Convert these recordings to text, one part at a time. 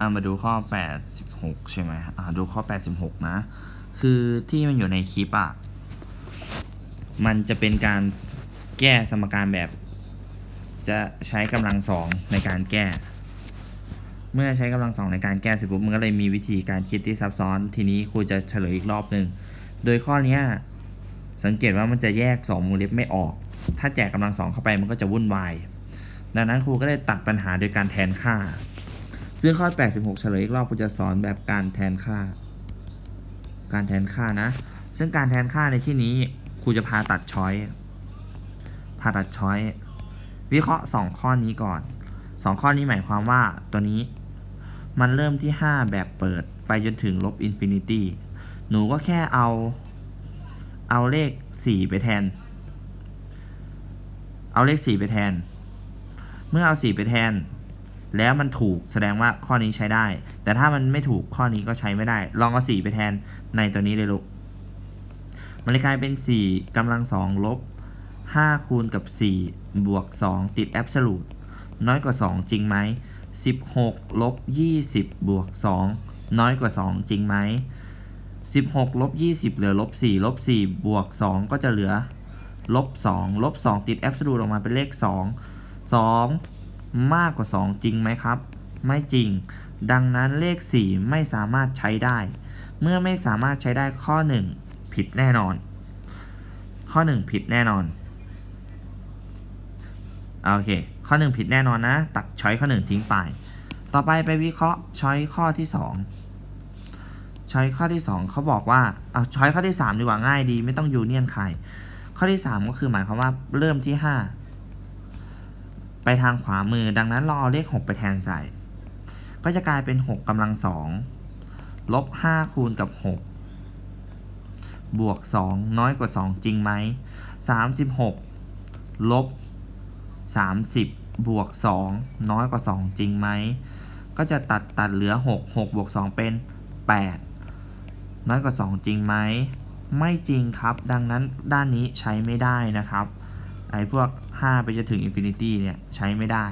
อ่ามาดูข้อ 86 ใช่ไหมอ่าดูข้อ 86 นะ คือที่มันอยู่ในคลิปอะ มันจะเป็นการแก้สมการแบบ จะใช้กำลังสองในการแก้ เมื่อใช้กำลังสองในการแก้เสร็จปุ๊บมันก็เลยมีวิธีการคิดที่ซับซ้อน ทีนี้ครูจะเฉลยอีกรอบหนึ่ง โดยข้อนี้สังเกตว่ามันจะแยก 2วงเล็บไม่ออก ถ้าแจกกำลังสองเข้าไปมันก็จะวุ่นวาย ดังนั้นครูก็เลยตัดปัญหาโดยการแทนค่า ซึ่งข้อ 86 เฉลยอีกรอบครูจะสอนแบบการแทนค่า การแทนค่านะ ซึ่งการแทนค่าในที่นี้ครูจะพาตัดช้อยพาตัดช้อยวิเคราะห์ 2 ข้อนี้ก่อน 2 ข้อนี้หมายความว่าตัวนี้ มันเริ่มที่ 5 แบบเปิดไปจนถึงลบอินฟินิตี้หนูก็แค่เอา เอาเลข 4 ไปแทน เอาเลข 4 ไปแทน เมื่อเอา 4 ไปแทน แล้วมันถูกแสดงว่าข้อนี้ใช้ได้ แต่ถ้ามันไม่ถูกข้อนี้ก็ใช้ไม่ได้ ลองเอา4ไปแทนในตัวนี้เลยลูก มันเลยกลายเป็น 4กำลัง 2 ลบ 5 คูณกับ 4 บวก 2 ติดแอบสูตรน้อยกว่า 2 จริงไหม 16 ลบ 20 บวก 2 น้อยกว่า 2 จริงไหม 16 ลบ 20 เหลือลบ 4 ลบ 4 บวก 2 ก็จะเหลือลบ 2 ลบ 2 ติดแอบสูตรออกมาเป็นเลข 2 2 มากกว่า 2 จริงไหมครับ ไม่จริง ดังนั้นเลข 4 ไม่สามารถใช้ได้ เมื่อไม่สามารถใช้ได้ข้อ 1 ผิดแน่นอน ข้อ 1 ผิดแน่นอนโอเค ข้อ 1 ผิดแน่นอนนะ ตัดช้อยข้อ 1 ทิ้งไป ต่อไปไปวิเคราะห์ช้อยข้อที่ 2 ช้อยข้อที่ 2 เขาบอกว่า เอาช้อยข้อที่ 3 ดีกว่าง่ายดี ไม่ต้องยูเนียนใคร ข้อที่ 3 ก็คือหมายความว่าเริ่มที่ 5 ไปทางขวามือดังนั้นเราเอาเลข 6 ไปแทนใส่ ก็จะกลายเป็น 6กำลัง2ลบ 5 คูณกับ 6 บวก 2 น้อยกว่า 2 จริงไหม 36 ลบ 30 บวก 2 น้อยกว่า 2 จริงไหม ก็จะตัดตัดเหลือ 6 6 บวก 2 เป็น 8 น้อยกว่า 2 จริงไหม ไม่จริงครับ ดังนั้นด้านนี้ใช้ไม่ได้นะครับ ไอ้พวก 5 ไปจะถึงอินฟินิตี้เนี่ยใช้ไม่ได้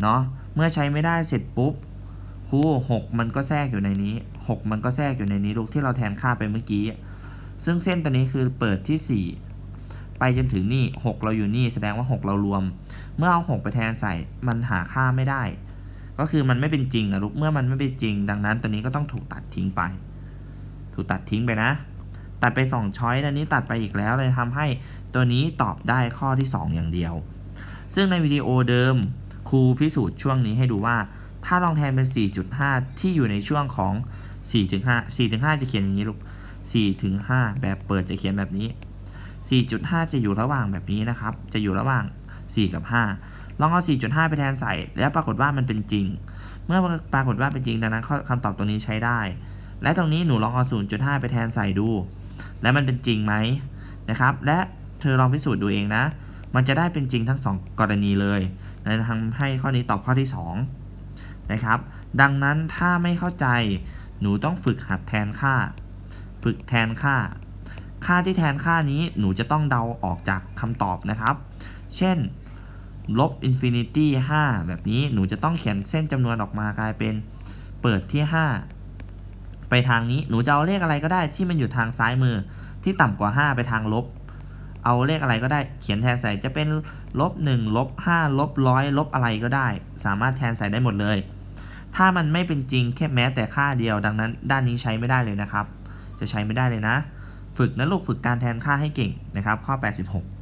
เนาะเมื่อใช้ไม่ได้เสร็จปุ๊บครู6มันก็แทรกอยู่ในนี้ 6 มันก็แทรกอยู่ในนี้ลูกที่เราแทนค่าไปเมื่อกี้ ซึ่งเส้นตัวนี้คือเปิดที่ 4 ไปจนถึงนี่ 6 เราอยู่นี่แสดงว่า 6 เรารวม เมื่อเอา 6 ไปแทนใส่มันหาค่าไม่ได้ ก็คือมันไม่เป็นจริงอะลูกเมื่อมันไม่เป็นจริง ดังนั้นตัวนี้ก็ต้องถูกตัดทิ้งไป ถูกตัดทิ้งไปนะ ตัดไป2ช้อยอันนี้ตัดไปอีกแล้วเลยทำให้ตัวนี้ตอบได้ข้อที่ 2 อย่างเดียว ซึ่งในวิดีโอเดิมครูพิสูจน์ช่วงนี้ให้ดูว่า ถ้าลองแทนเป็น 4.5 ที่อยู่ในช่วงของ 4-5 4-5 จะเขียนอย่างนี้ลูก4-5 แบบเปิดจะเขียนแบบนี้ 4.5 จะอยู่ระหว่างแบบนี้นะครับ จะอยู่ระหว่าง 4 กับ 5 ลองเอา 4.5 ไปแทนใส่ แล้วปรากฏว่ามันเป็นจริง เมื่อปรากฏว่าเป็นจริงดังนั้นคำตอบตัวนี้ใช้ได้ และตรงนี้หนูลองเอา 0.5 ไปแทนใส่ดู แล้วมันเป็นจริงไหมนะครับ และเธอลองพิสูจน์ดูเองนะ มันจะได้เป็นจริงทั้ง 2 กรณีเลยนะทำให้ข้อนี้ตอบข้อที่ 2 นะครับ ดังนั้นถ้าไม่เข้าใจหนูต้องฝึกหัดแทนค่า ฝึกแทนค่า ค่าที่แทนค่านี้หนูจะต้องเดาออกจากคำตอบนะครับ เช่นลบอินฟินิตี้5แบบนี้หนูจะต้องเขียนเส้นจำนวนออกมากลายเป็นเปิดที่ 5 ไปทางนี้หนูจะเอาเลขอะไรก็ได้ที่มันอยู่ทางซ้ายมือที่ต่ำกว่า 5 ไปทางลบ เอาเลขอะไรก็ได้เขียนแทนใส่จะเป็นลบ1ลบ5ลบร้อยลบอะไรก็ได้ สามารถแทนใส่ได้หมดเลย ถ้ามันไม่เป็นจริงแค่แม้แต่ค่าเดียวดังนั้น ด้านนี้ใช้ไม่ได้เลยนะครับ จะใช้ไม่ได้เลยนะ ฝึกนะลูกฝึกการแทนค่าให้เก่งนะครับ ข้อ 86